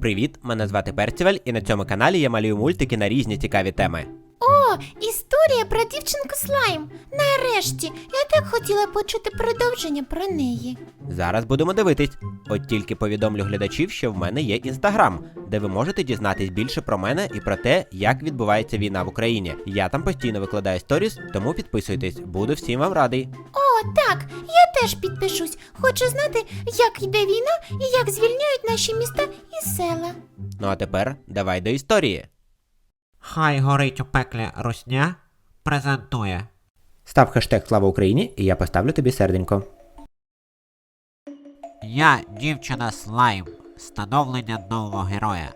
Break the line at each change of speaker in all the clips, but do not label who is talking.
Привіт, мене звати Перцівель, і на цьому каналі я малюю мультики на різні цікаві теми.
О, історія про дівчинку слайм. Нарешті, я так хотіла почути продовження про неї.
Зараз будемо дивитись. От тільки повідомлю глядачів, що в мене є інстаграм, де ви можете дізнатись більше про мене і про те, як відбувається війна в Україні. Я там постійно викладаю сторіс, тому підписуйтесь, буду всім вам радий.
О, так, я теж підпишусь. Хочу знати, як йде війна і як звільняють наші міста і села.
Ну а тепер давай до історії.
Хай горить у пеклі русня презентує.
Став хештег Слава Україні, і я поставлю тобі серденько.
Я дівчина слайм. Становлення нового героя.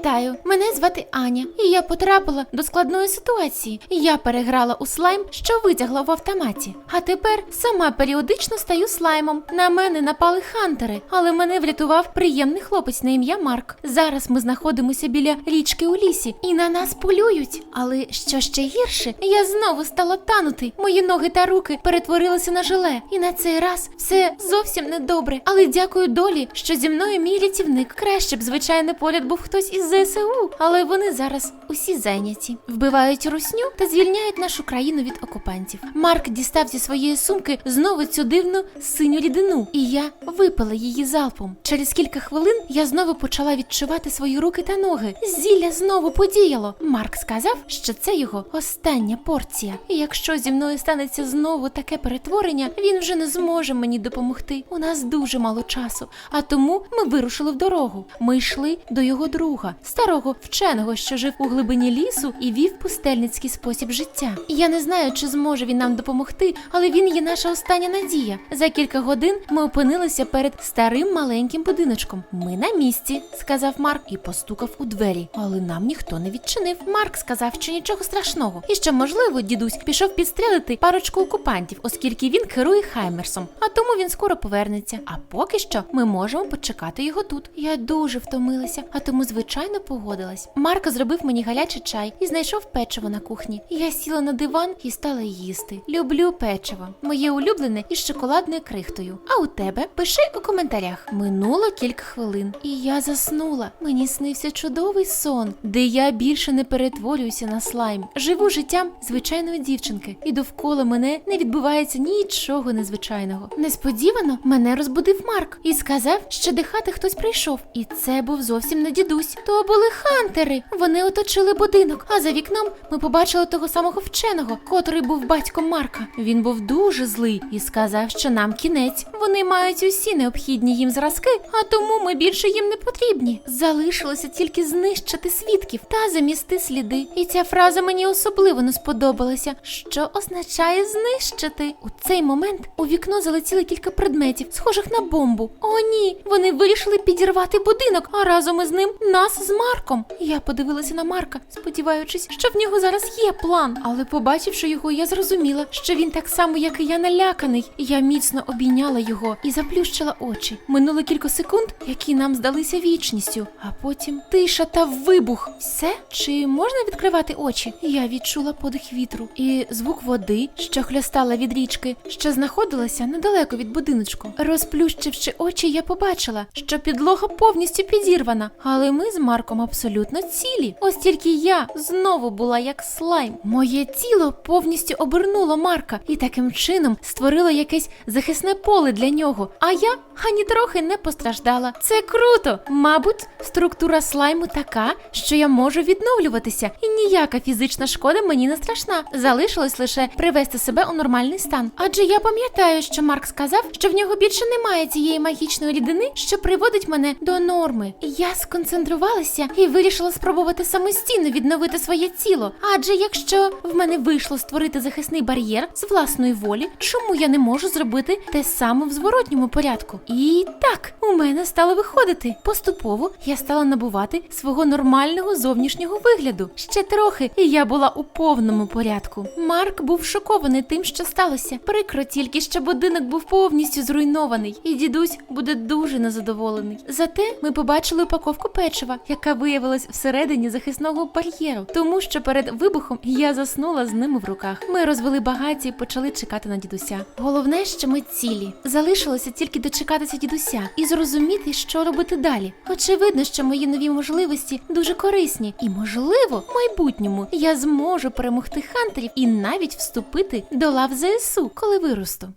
Вітаю, мене звати Аня, і я потрапила до складної ситуації. Я переграла у слайм, що витягла в автоматі. А тепер сама періодично стаю слаймом. На мене напали хантери, але мене врятував приємний хлопець на ім'я Марк. Зараз ми знаходимося біля річки у лісі, і на нас полюють. Але що ще гірше, я знову стала танути. Мої ноги та руки перетворилися на желе. І на цей раз все зовсім недобре. Але дякую долі, що зі мною мій рятівник. Краще б, звичайно, поряд був хтось із ЗСУ, але вони зараз усі зайняті. Вбивають русню та звільняють нашу країну від окупантів. Марк дістав зі своєї сумки знову цю дивну синю рідину, і я випила її залпом. Через кілька хвилин я знову почала відчувати свої руки та ноги. Зілля знову подіяло. Марк сказав, що це його остання порція. І якщо зі мною станеться знову таке перетворення, він вже не зможе мені допомогти. У нас дуже мало часу. А тому ми вирушили в дорогу. Ми йшли до його друга, старого вченого, що жив у глибині лісу і вів пустельницький спосіб життя. Я не знаю, чи зможе він нам допомогти, але він є наша остання надія. За кілька годин ми опинилися перед старим маленьким будиночком. Ми на місці, сказав Марк і постукав у двері, але нам ніхто не відчинив. Марк сказав, що нічого страшного, і що можливо дідусь пішов підстрелити парочку окупантів, оскільки він керує Хаймерсом. А тому він скоро повернеться. А поки що ми можемо почекати його тут. Я дуже втомилася, а тому звичайно погодилась. Марко зробив мені гарячий чай і знайшов печиво на кухні. Я сіла на диван і стала їсти. Люблю печиво. Моє улюблене із шоколадною крихтою. А у тебе пиши у коментарях. Минуло кілька хвилин, і я заснула. Мені снився чудовий сон, де я більше не перетворююся на слайм. Живу життям звичайної дівчинки, і довкола мене не відбувається нічого незвичайного. Несподівано мене розбудив Марк і сказав, що до хати хтось прийшов. І це був зовсім не дідусь. То були хантери. Вони оточили будинок. А за вікном ми побачили того самого вченого, котрий був батьком Марка. Він був дуже злий і сказав, що нам кінець. Вони мають усі необхідні їм зразки, а тому ми більше їм не потрібні. Залишилося тільки знищити свідків та замісти сліди. І ця фраза мені особливо не сподобалася, що означає знищити. У цей момент у вікно залетіли кілька предметів, схожих на бомбу. О, ні, вони вирішили підірвати будинок, а разом із ним нас з Марком. Я подивилася на Марка, сподіваючись, що в нього зараз є план. Але побачивши його, я зрозуміла, що він так само, як і я, наляканий. Я міцно обійняла його і заплющила очі. Минуло кілька секунд, які нам здалися вічністю, а потім тиша та вибух. Все? Чи можна відкривати очі? Я відчула подих вітру і звук води, що хлястала від річки, що знаходилася недалеко від будиночку. Розплющивши очі, я побачила, що підлога повністю підірвана, але ми з Марком абсолютно цілі. Ось тільки я знову була як слайм. Моє тіло повністю обернуло Марка і таким чином створило якесь захисне поле для нього. А я ані трохи не постраждала. Це круто! Мабуть, структура слайму така, що я можу відновлюватися, і ніяка фізична шкода мені не страшна. Залишилось лише привести себе у нормальний стан. Адже я пам'ятаю, що Марк сказав, що в нього більше немає цієї магічної рідини, що приводить мене до норми. Я сконцентрувалася і вирішила спробувати самостійно відновити своє тіло. Адже якщо в мене вийшло створити захисний бар'єр з власної волі, чому я не можу зробити те саме в зворотньому порядку? І так, у мене стало виходити. Поступово я стала набувати свого нормального зовнішнього вигляду. Ще трохи, і я була у повному порядку. Марк був шокований тим, що сталося. Прикро тільки, що будинок був повністю зруйнований, і дідусь буде дуже незадоволений. Зате ми побачили упаковку печива, яка виявилась всередині захисного бар'єру, тому що перед вибухом я заснула з ними в руках. Ми розвели багаття і почали чекати на дідуся. Головне, що ми цілі. Залишилося тільки дочекатися дідуся і зрозуміти, що робити далі. Очевидно, що мої нові можливості дуже корисні, і можливо, в майбутньому я зможу перемогти хантерів і навіть вступити до лав ЗСУ, коли виросту.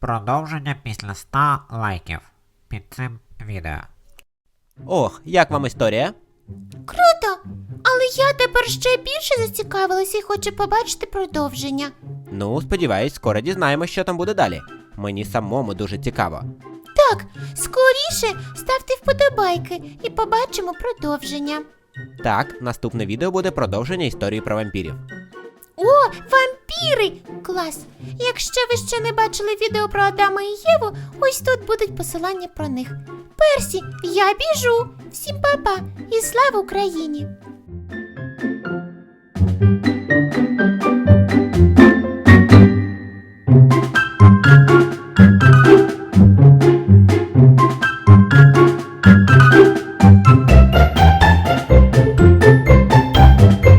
Продовження після 100 лайків під цим відео.
Ох, як вам історія?
Круто! Але я тепер ще більше зацікавилася і хочу побачити продовження.
Ну, сподіваюсь, скоро дізнаємось, що там буде далі. Мені самому дуже цікаво.
Так, скоріше ставте вподобайки і побачимо продовження.
Так, наступне відео буде продовження історії про вампірів.
О, вампіри! Клас! Якщо ви ще не бачили відео про Адама і Єву, ось тут будуть посилання про них. Персі, я біжу! Всім па-па і слава Україні!